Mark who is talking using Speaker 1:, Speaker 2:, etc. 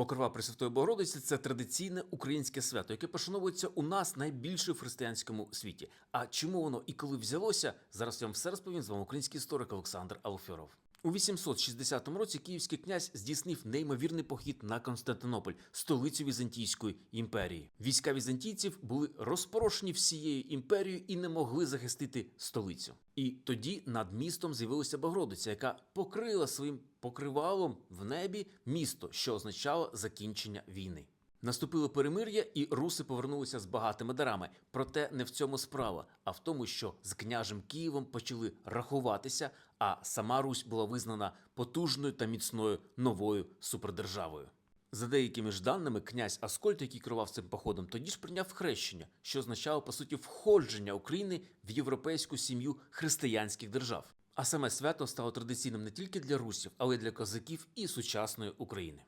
Speaker 1: Покрова Пресвятої Богородиці це традиційне українське свято, яке пошановується у нас найбільше в християнському світі. А чому воно і коли взялося, зараз я вам все розповім з вами український історик Олександр Алфьоров. У 860 році київський князь здійснив неймовірний похід на Константинополь, столицю Візантійської імперії. Війська візантійців були розпорошені всією імперією і не могли захистити столицю. І тоді над містом з'явилася Богородиця, яка покрила своїм покривалом в небі місто, що означало закінчення війни. Наступило перемир'я, і руси повернулися з багатими дарами. Проте не в цьому справа, а в тому, що з княжем Києвом почали рахуватися, а сама Русь була визнана потужною та міцною новою супердержавою. За деякими ж даними, князь Аскольд, який керував цим походом, тоді ж прийняв хрещення, що означало по суті входження України в європейську сім'ю християнських держав. А саме свято стало традиційним не тільки для русів, але й для козаків і сучасної України.